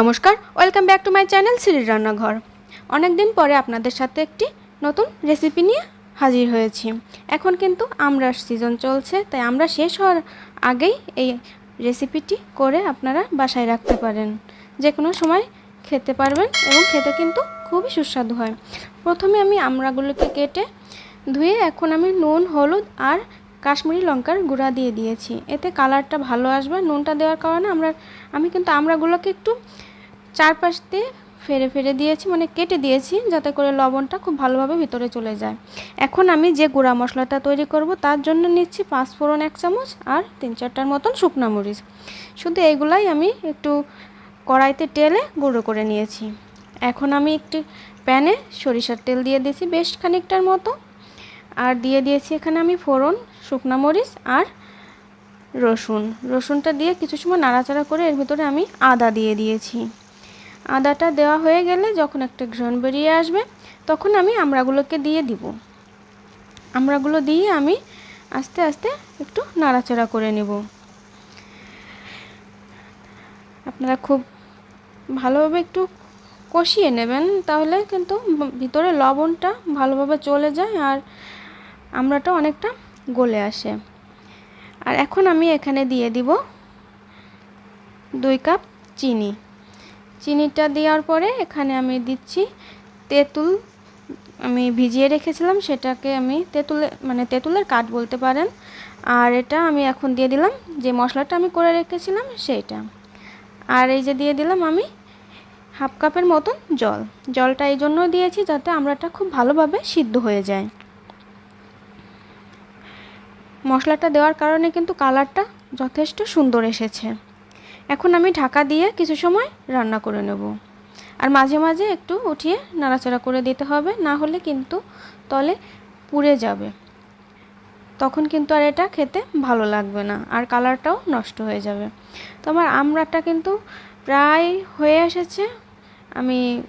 নমস্কার, welcome back to my channel সিরির রান্নাঘর। অনেক দিন পরে আপনাদের সাথে একটি নতুন রেসিপি নিয়ে হাজির হয়েছি। এখন কিন্তু আমরা সিজন চলছে, তাই আমরা শেষ হওয়ার আগেই এই রেসিপিটি করে আপনারা বাসায় রাখতে পারেন। যে কোনো সময় খেতে পারবেন এবং খেতে কিন্তু খুবই সুস্বাদু হয়। প্রথমে আমি আমড়াগুলোকে কেটে ধুয়ে এখন আমি নুন, হলুদ আর কাশ্মীরি লঙ্কার গুঁড়া দিয়ে দিয়েছি। এতে কালারটা ভালো আসবে। নুনটা দেওয়ার কারণে আমরা, আমি কিন্তু আমড়াগুলোকে একটু চারপাশ দিয়ে ফেরে ফেরে দিয়েছি মানে কেটে দিয়েছি, যাতে করে লবণটা খুব ভালোভাবে ভিতরে চলে যায়। এখন আমি যে গুঁড়া মশলাটা তৈরি করব, তার জন্য নিচ্ছি পাঁচ ফোড়ন, এক চামচ আর তিন চারটার মতন শুকনা মরিচ। শুধু এইগুলাই আমি একটু কড়াইতে টেলে গুঁড়ো করে নিয়েছি। এখন আমি একটি প্যানে সরিষার তেল দিয়ে দিয়েছি, বেশ খানিকটার মতো। আর দিয়ে দিয়েছি এখানে আমি ফোড়ন, শুকনা মরিচ আর রসুন। রসুনটা দিয়ে কিছু সময় নাড়াচাড়া করে এর ভিতরে আমি আদা দিয়ে দিয়েছি। আদাটা দেওয়া হয়ে গেলে যখন একটা ঘ্রণ বেরিয়ে আসবে, তখন আমি আমড়াগুলোকে দিয়ে দিব। আমড়াগুলো দিয়ে আমি আস্তে আস্তে একটু নাড়াচাড়া করে নেব। আপনারা খুব ভালোভাবে একটু কষিয়ে নেবেন, তাহলে কিন্তু ভিতরে লবণটা ভালোভাবে চলে যায় আর আমড়াটা অনেকটা গলে আসে। আর এখন আমি এখানে দিয়ে দিব দুই কাপ চিনি। চিনিটা দেওয়ার পরে এখানে আমি দিচ্ছি তেঁতুল। আমি ভিজিয়ে রেখেছিলাম, সেটাকে আমি তেঁতুলে মানে তেঁতুলের কাঠ বলতে পারেন। আর এটা আমি এখন দিয়ে দিলাম, যে মশলাটা আমি করে রেখেছিলাম সেইটা। আর এই যে দিয়ে দিলাম আমি হাফ কাপের মতন জল। জলটা এই জন্য দিয়েছি যাতে আমড়াটা খুব ভালোভাবে সিদ্ধ হয়ে যায়। মশলাটা দেওয়ার কারণে কিন্তু কালারটা যথেষ্ট সুন্দর এসেছে। এখন আমি ঢাকা দিয়ে কিছু সময় রান্না করে নেব। আর মাঝে মাঝে একটু উঠিয়ে নাড়াচাড়া করে দিতে হবে, না হলে কিন্তু তলে পুড়ে যাবে। তখন কিন্তু আর এটা খেতে ভালো লাগবে না আর কালারটাও নষ্ট হয়ে যাবে। তো আমার আমড়াটা কিন্তু প্রায় হয়ে এসেছে। আমি,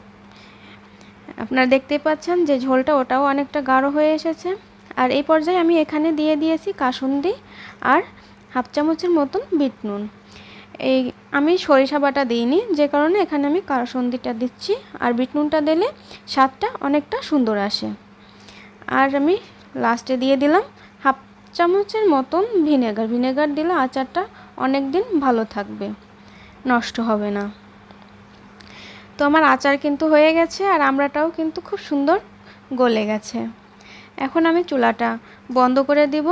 আপনারা দেখতেই পাচ্ছেন যে ঝোলটা ওটাও অনেকটা গাঢ় হয়ে এসেছে। আর এই পর্যায়ে আমি এখানে দিয়ে দিয়েছি কাসুন্দি আর হাফ চামচের মতন বিট নুন। এই আমি সরিষা বাটা দিইনি, যে কারণে এখানে আমি কাসুন্দিটা দিচ্ছি আর বিট নুনটা দিলে স্বাদটা অনেকটা সুন্দর আসে। আর আমি লাস্টে দিয়ে দিলাম হাফ চামচের মতন ভিনেগার। ভিনেগার দিলে আচারটা অনেক দিন ভালো থাকবে, নষ্ট হবে না। তো আমার আচার কিন্তু হয়ে গেছে আর আমরাটাও কিন্তু খুব সুন্দর গলে গেছে। এখন আমি চুলাটা বন্ধ করে দিব।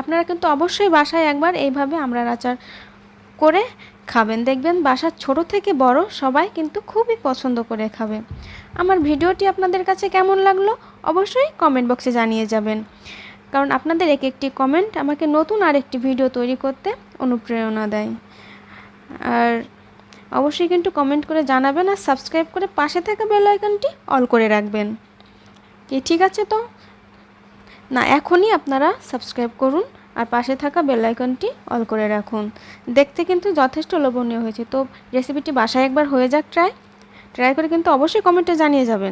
আপনারা কিন্তু অবশ্যই বাসায় একবার এইভাবে আমড়ার আচার করে খাবেন। দেখবেন বাসার ছোট থেকে বড় সবাই কিন্তু খুবই পছন্দ করে খাবে। আমার ভিডিওটি আপনাদের কাছে কেমন লাগল অবশ্যই কমেন্ট বক্সে জানিয়ে যাবেন। কারণ আপনাদের এক একটি কমেন্ট আমাকে নতুন আরেকটি ভিডিও তৈরি করতে অনুপ্রেরণা দেয়। আর অবশ্যই কিন্তু কমেন্ট করে জানাবেন আর সাবস্ক্রাইব করে পাশে থাকা বেল আইকনটি অল করে রাখবেন। কি ঠিক আছে তো? না, এখনই আপনারা সাবস্ক্রাইব করুন আর পাশে থাকা বেল আইকনটি অল করে রাখুন। দেখতে কিন্তু যথেষ্ট লোভনীয় হয়েছে। তো রেসিপিটি বাসায় একবার হয়ে যাক ট্রাই ট্রাই করে কিন্তু অবশ্যই কমেন্টে জানিয়ে যাবেন।